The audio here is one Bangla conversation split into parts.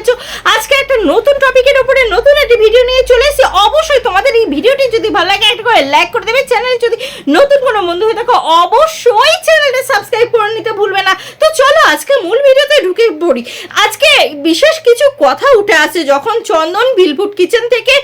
আছো আজকে একটা নতুন টপিকের উপরে নতুন একটি ভিডিও নিয়ে চলে এসেছি। অবশ্যই তোমাদের এই ভিডিওটি যদি ভালো লাগে, একটা করে লাইক করে দেবে। চ্যানেলে যদি নতুন কোনো বন্ধু হয়ে থাকো, অবশ্যই চ্যানেলটা সাবস্ক্রাইব করে নিতে ভুলবে না। আজকে মূল ভিডিওতে ঢুকে পড়ি। আজকে বিশেষ কিছু কথা উঠে আসে, যখন চন্দন ভিলফুড কিচেন থেকে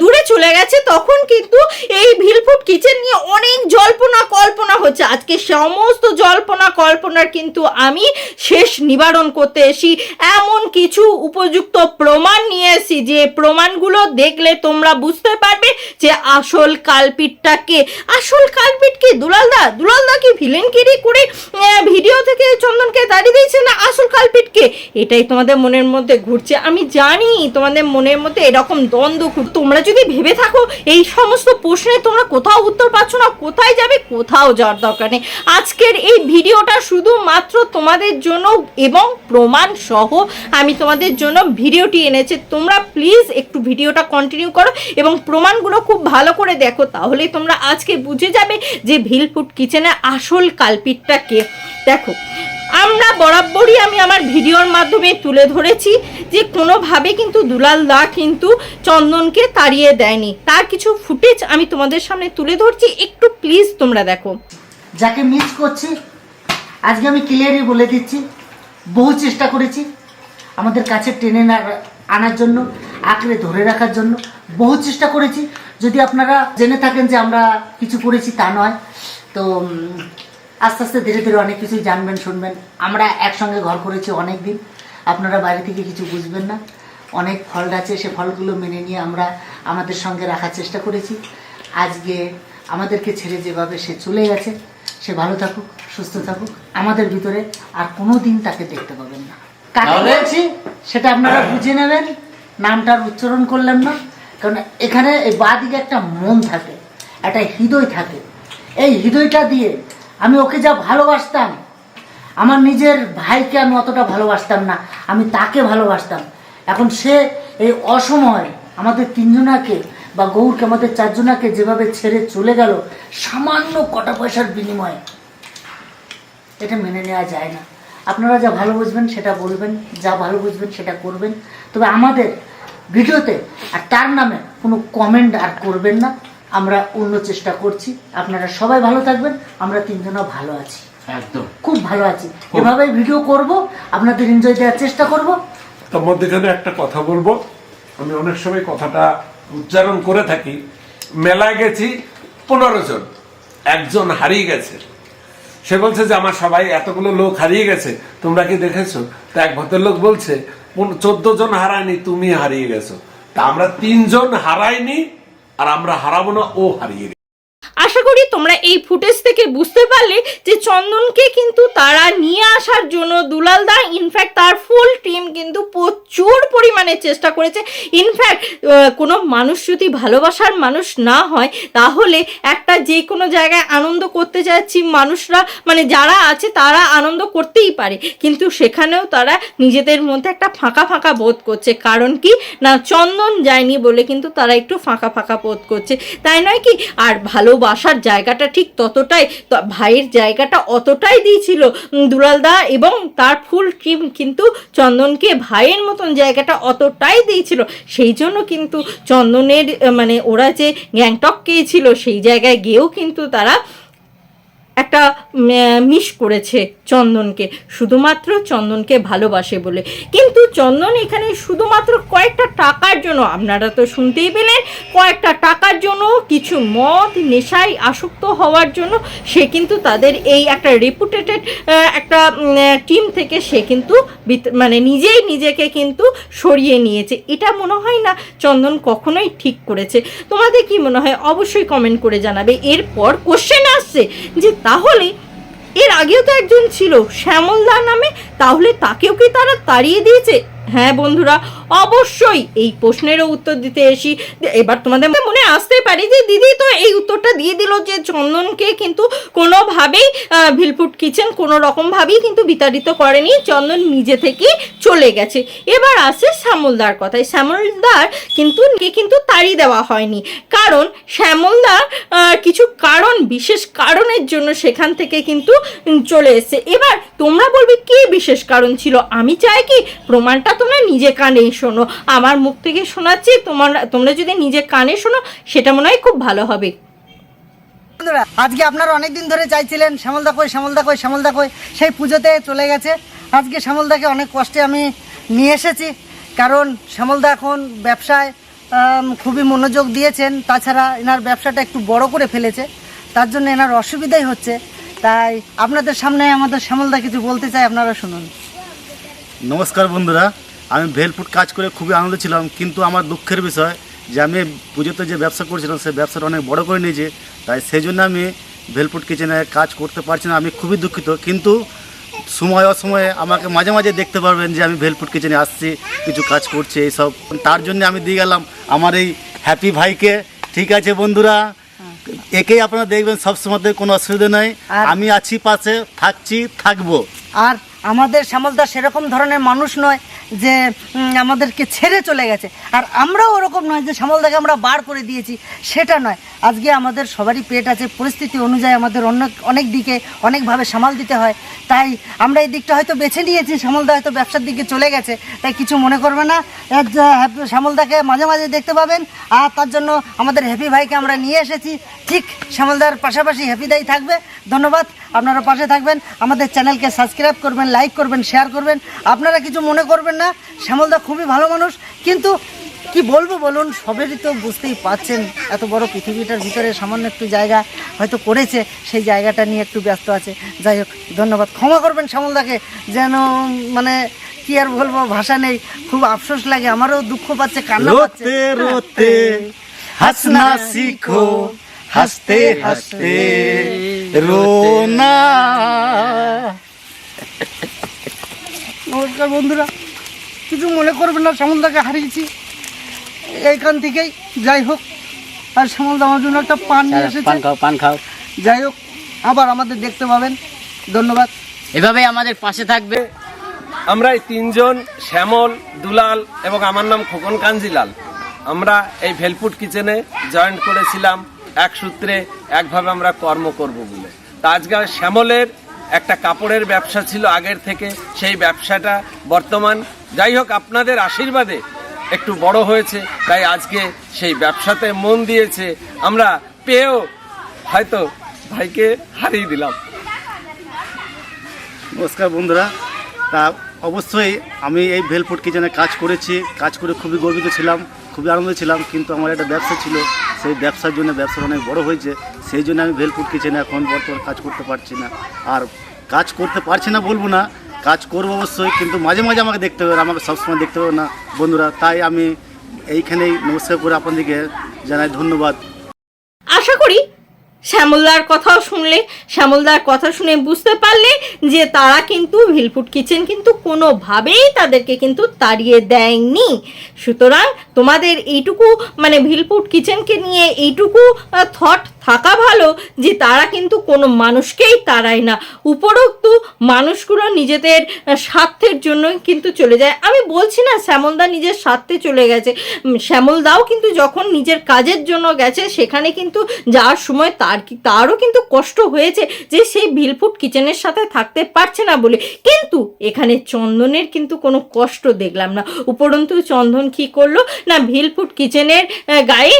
দূরে চলে গেছে, তখন কিন্তু এই ভিলফুট কিচেন নিয়ে অনেক জল্পনা কল্পনা হচ্ছে। আজকে সমস্ত জল্পনা কল্পনার কিন্তু আমি শেষ নিবারণ করতে এসি এমন কিছু উপযুক্ত প্রমাণ নিয়ে এসি যে প্রমাণগুলো দেখলে তোমরা বুঝতে পারবে যে আসল কালপিটটা কে। আসল কালপিট কি? দুলালদা? দুলালদা কি ভিলেনগিরি করে ভিডিও থেকে চন্দনকে দাঁড়িয়ে দিয়েছে না আসল কালপিট কে এটাই তোমাদের মনের মধ্যে ঘুরছে। আমি জানি তোমাদের মনের মধ্যে এরকম দ্বন্দ্ব ঘুর তোমরা যদি ভেবে থাকো, এই সমস্ত প্রশ্নে তোমরা কোথাও উত্তর পাচ্ছ না, কোথায় যাবে কোথাও যাওয়ার দরকার নেই। আজকের এই ভিডিওটা শুধুমাত্র তোমাদের জন্য এবং প্রমাণ সহ আমি তোমাদের জন্য ভিডিওটি এনেছি। তোমরা প্লিজ একটু ভিডিওটা কন্টিনিউ করো এবং প্রমাণগুলো খুব ভালো করে দেখো, তাহলেই তোমরা আজকে বুঝে যাবে যে ভিলফুড কিচেনের আসল কালপিটটা কে। দেখো আমরা বরাবরই আমি আমার ভিডিওর মাধ্যমে তুলে ধরেছি যে কোনোভাবে কিন্তু দুলাল দা কিন্তু চন্দনকে তাড়িয়ে দেয়নি। তার কিছু ফুটেজ আমি তোমাদের সামনে তুলে ধরছি। একটু প্লিজ তোমরা দেখো। যাকে মিস করছি, আজকে আমি ক্লিয়ারই বলে দিচ্ছি, বহু চেষ্টা করেছি আমাদের কাছে টেনে আনার জন্য, আঁকড়ে ধরে রাখার জন্য, বহু চেষ্টা করেছি। যদি আপনারা জেনে থাকেন যে আমরা কিছু করেছি তা নয়, তো আস্তে আস্তে ধীরে ধীরে অনেক কিছুই জানবেন শুনবেন। আমরা একসঙ্গে ঘর করেছি অনেক দিন আপনারা বাইরে থেকে কিছু বুঝবেন না। অনেক ফল আছে সে ফলগুলো মেনে নিয়ে আমরা আমাদের সঙ্গে রাখার চেষ্টা করেছি। আজকে আমাদেরকে ছেড়ে যেভাবে সে চলে গেছে সে ভালো থাকুক সুস্থ থাকুক। আমাদের ভিতরে আর কোনো দিন তাকে দেখতে পাবেন না। কাকে? বলছি? সেটা আপনারা বুঝে নেবেন। নামটার উচ্চারণ করলেন না। কারণ এখানে এই বাদিকে একটা মন থাকে একটা হৃদয় থাকে। এই হৃদয়টা দিয়ে আমি ওকে যা ভালোবাসতাম, আমার নিজের ভাইকে আমি অতটা ভালোবাসতাম না, আমি তাকে ভালোবাসতাম। এখন সে এই অসময় আমাদের তিনজনাকে বা গৌরকে, আমাদের চারজনাকে যেভাবে ছেড়ে চলে গেল, সামান্য কটা পয়সার বিনিময়ে, এটা মেনে নেওয়া যায় না। আপনারা যা ভালো বুঝবেন সেটা বলবেন, যা ভালো বুঝবেন সেটা করবেন। তবে আমাদের ভিডিওতে আর তার নামে কোনো কমেন্ট আর করবেন না। আমরা অন্য চেষ্টা করছি। আপনারা সবাই ভালো থাকবেন আমরা তিনজনও ভালো আছি। একদম। খুব ভালো আছি। এভাবেই ভিডিও করব আপনাদের এনজয় দেওয়ার চেষ্টা করব। তার মধ্যে মধ্যেখানে একটা কথা বলব। আমি অনেক সময় কথাটা উচ্চারণ করে থাকি। মেলায় গেছি পনেরো জন। একজন হারিয়ে গেছে। সে বলছে যে আমার সবাই এতগুলো লোক হারিয়ে গেছে। তোমরা কি দেখেছ? তা এক ভদ্রলোক বলছে চোদ্দ জন হারায়নি তুমি হারিয়ে গেছো। তা আমরা তিনজন হারাইনি আর আমরা হারাবো না ও হারিয়ে আশা করি তোমরা এই ফুটেজ থেকে বুঝতে পারলে যে চন্দনকে কিন্তু তারা নিয়ে আসার জন্য দুলালদা ইনফ্যাক্ট তার ফুল টিম কিন্তু প্রচুর পরিমাণে চেষ্টা করেছে। ইনফ্যাক্ট কোনো মানুষ যদি ভালোবাসার মানুষ না হয়, তাহলে একটা যে কোনো জায়গায় আনন্দ করতে যাচ্ছি মানুষরা মানে যারা আছে তারা আনন্দ করতেই পারে। কিন্তু সেখানেও তারা নিজেদের মধ্যে একটা ফাঁকা ফাঁকা বোধ করছে। কারণ কি? না, চন্দন যায়নি বলে কিন্তু তারা একটু ফাঁকা ফাঁকা বোধ করছে। তাই নয় কি? আর ভালোবাসার জায়গাটা ঠিক ততটাই ভাইয়ের জায়গাটা অতটাই দিয়েছিল। দুলালদা এবং তার ফুল টিম কিন্তু চন্দনকে ভাইয়ের মতন জায়গাটা অতটাই দিয়েছিল। সেই জন্য কিন্তু চন্দনের মানে ওরা যে গ্যাংটক গিয়েছিল, সেই জায়গায় গিয়েও কিন্তু তারা একটা মিস করেছে চন্দনকে। শুধুমাত্র চন্দনকে ভালোবাসে বলে। কিন্তু চন্দন এখানে শুধুমাত্র কয়েকটা টাকার জন্য, আপনারা তো শুনতেই পেলেন, কয়েকটা টাকার জন্য, কিছু মদ, নেশায় আসক্ত হওয়ার জন্য সে কিন্তু তাদের এই একটা রেপুটেটেড একটা টিম থেকে সে কিন্তু মানে নিজেই নিজেকে কিন্তু সরিয়ে নিয়েছে। এটা মনে হয় না চন্দন কখনোই ঠিক করেছে। তোমাদের কি মনে হয়? অবশ্যই কমেন্ট করে জানাবে। এরপর কোশ্চেন আসছে যে তাহলে এর আগেও তো একজন ছিল শ্যামলদা নামে, তাহলে তাকেও কি তারা তাড়িয়ে দিয়েছে? হ্যাঁ বন্ধুরা, অবশ্যই এই প্রশ্নেরও উত্তর দিতে এসি। এবার তোমাদের মনে আসতে পারি যে দিদি তো এই উত্তরটা দিয়ে দিল যে চন্দনকে কিন্তু কোনোভাবেই ভিলফুট কিচেন কোনো রকমভাবেই কিন্তু বিতাড়িত করেনি, চন্দন নিজে থেকেই চলে গেছে। এবার আসে শ্যামলদার কথায়। শ্যামলদার কিন্তু কিন্তু তাড়ি দেওয়া হয়নি। কারণ শ্যামলদার কিছু বিশেষ কারণের জন্য সেখান থেকে কিন্তু চলে এসেছে। এবার তোমরা বলবে, কি বিশেষ কারণ ছিল? আমি চাই কি? প্রমাণটা তোমরা নিজে কানেই শোনো। আমার মুখ থেকে শোনাচ্ছি, তোমার, তোমরা যদি নিজে কানে শোনো, সেটা মনে হয় খুব ভালো হবে। আজকে আপনারা অনেক দিন ধরে চাইছিলেন শ্যামলদা কই শ্যামলদা কই শ্যামলদা কই, সেই পুজোতে চলে গেছে। আজকে শ্যামলদাকে অনেক কষ্টে আমি নিয়ে এসেছি, কারণ শ্যামলদা এখন ব্যবসায় খুবই মনোযোগ দিয়েছেন। তাছাড়া এনার ব্যবসাটা একটু বড় করে ফেলেছে। তার জন্য এনার অসুবিধাই হচ্ছে। তাই আপনাদের সামনে আমাদের শ্যামলদা কিছু বলতে চাই, আপনারা শুনুন। নমস্কার বন্ধুরা, আমি ভেলপুট কাজ করে খুবই আনন্দ ছিলাম, কিন্তু আমার দুঃখের বিষয় যে আমি পুজোতে যে ব্যবসা করছিলাম, সেই ব্যবসাটা অনেক বড় করে নিয়েছে। তাই সেই জন্য আমি ভেলপুট কিচেনে কাজ করতে পারছি না, আমি খুবই দুঃখিত। কিন্তু সময় অসময়ে আমাকে মাঝে মাঝে দেখতে পারবেন যে আমি ভেলপুট কিচেনে আসছি, কিছু কাজ করছি, এইসব। তার জন্য আমি দিয়ে গেলাম আমার এই হ্যাপি ভাইকে। ঠিক আছে বন্ধুরা একেই আপনারা দেখবেন সবসময় কোনো অসুবিধা নাই। আমি আছি পাশে থাকছি থাকব। আর আমাদের শ্যামলদা সেরকম ধরনের মানুষ নয় যে আমাদেরকে ছেড়ে চলে গেছে। আর আমরাও ওরকম নয় যে, শ্যামলদাকে আমরা বার করে দিয়েছি, সেটা নয়। আজকে আমাদের সবারই পেট আছে, পরিস্থিতি অনুযায়ী আমাদের অনেক অনেক দিকে অনেকভাবে সামাল দিতে হয়। তাই আমরা এই দিকটা হয়তো বেছে নিয়েছি, শ্যামলদা হয়তো ব্যবসার দিকে চলে গেছে। তাই কিছু মনে করবে না। এর শ্যামলদাকে মাঝে মাঝে দেখতে পাবেন। আর তার জন্য আমাদের হ্যাপি ভাইকে আমরা নিয়ে এসেছি। ঠিক, শ্যামলদার পাশাপাশি হ্যাপি দাই থাকবে। ধন্যবাদ। আপনারা পাশে থাকবেন আমাদের চ্যানেলকে সাবস্ক্রাইব করবেন লাইক করবেন শেয়ার করবেন। আপনারা কিছু মনে করবেন না শ্যামলদা খুবই ভালো মানুষ কিন্তু কি বলব বলুন সবেরই তো বুঝতেই পাচ্ছেন এত বড় পৃথিবীটার ভিতরে সামান্য একটু জায়গা হয়তো করেছে সেই জায়গাটা নিয়ে একটু ব্যস্ত আছে। যাই হোক ধন্যবাদ। ক্ষমা করবেন শ্যামলদাকে যেন মানে কি আর বলব ভাষা নেই খুব আফসোস লাগে আমারও দুঃখ পাচ্ছে কান্না পাচ্ছে। হাসনা শিখো। হাসতে হাসতে রোনা। নমস্কার বন্ধুরা কিছু মনে করবেন না শ্যামলদাকে হারিয়েছি। এইখান থেকেই যাই হোক আর শ্যামলদা আমার জন্য একটা পান নিয়ে এসেছে। পান খাও পান খাও। যাই হোক আবার আমাদের দেখতে পাবেন। ধন্যবাদ। এভাবে আমাদের পাশে থাকবে। আমরা এই তিনজন শ্যামল দুলাল এবং আমার নাম খোকন কাঞ্জিলাল। আমরা এই ভেলপুট কিচেনে জয়েন্ট করেছিলাম। এক সূত্রে একভাবে আমরা কর্ম করব বলে। তা আজকে শ্যামলের একটা কাপড়ের ব্যবসা ছিল আগের থেকে, সেই ব্যবসাটা বর্তমান। যাই হোক, আপনাদের আশীর্বাদে একটু বড় হয়েছে, তাই আজকে সেই ব্যবসাতে মন দিয়েছে। আমরা পেয়েও হয়তো ভাইকে হারিয়ে দিলাম। নমস্কার বন্ধুরা। তা অবশ্যই আমি এই ভেলফুড কিচেনে কাজ করেছি, কাজ করে খুবই গর্বিত ছিলাম। খুবই আনন্দ ছিলাম, কিন্তু আমার একটা ব্যবসা ছিল। সেই ব্যবসার জন্য ব্যবসা অনেক বড় হয়েছে। সেই জন্য আমি ভেলফুড কিচেনে এখন বর্তমান কাজ করতে পারছি না। আর কাজ করতে পারছি না বলব না, কাজ করব অবশ্যই, কিন্তু মাঝে মাঝে আমাকে দেখতে হবে, আমাকে সবসময় দেখতে হবে না। বন্ধুরা, তাই আমি এইখানেই নমস্কার করে আপনাদেরকে জানাই ধন্যবাদ। আশা করি শ্যামলদার কথাও শুনলে, শ্যামলদার কথা শুনে বুঝতে পারলে যে তারা কিন্তু ভিলফুট কিচেন কিন্তু কোনোভাবেই তাদেরকে কিন্তু তাড়িয়ে দেয়নি। সুতরাং তোমাদের এইটুকু মানে ভিলফুট কিচেনকে নিয়ে এইটুকু থট থাকা ভালো যে তারা কিন্তু কোনো মানুষকেই তাড়ায় না। উপরোক্ত মানুষগুলো নিজেদের স্বার্থের জন্য কিন্তু চলে যায়। আমি বলছি না শ্যামলদা নিজের স্বার্থে চলে গেছে। শ্যামলদাও কিন্তু যখন নিজের কাজের জন্য গেছে, সেখানে কিন্তু যাওয়ার সময় তার তারও কিন্তু কষ্ট হয়েছে যে সেই ভিলফুট কিচেনের সাথে থাকতে পারছে না বলে। কিন্তু এখানে চন্দনের কিন্তু কোনো কষ্ট দেখলাম না। উপরন্তু চন্দন কি করল? না, ভিলফুট কিচেনের গায়ে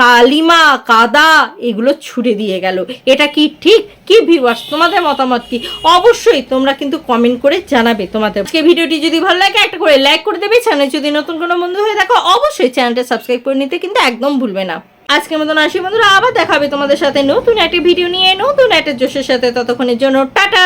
কালিমা, কাদা এগুলো ছুড়ে দিয়ে গেল। এটা কি ঠিক? কি ভিউয়ার্স, তোমাদের মতামত কি? অবশ্যই তোমরা কিন্তু কমেন্ট করে জানাবে তোমাদের। আজকে ভিডিওটি যদি ভালো লাগে, একটা করে লাইক করে দেবে। চ্যানেল যদি নতুন কোনো বন্ধু হয়ে দেখো অবশ্যই চ্যানেলটা সাবস্ক্রাইব করে নিতে কিন্তু একদম ভুলবে না। আজকের মতন আসি বন্ধুরা, আবার দেখাবে তোমাদের সাথে নতুন একটা ভিডিও নিয়ে, নতুন একটা জোশের সাথে। ততক্ষণের জন্য টাটা!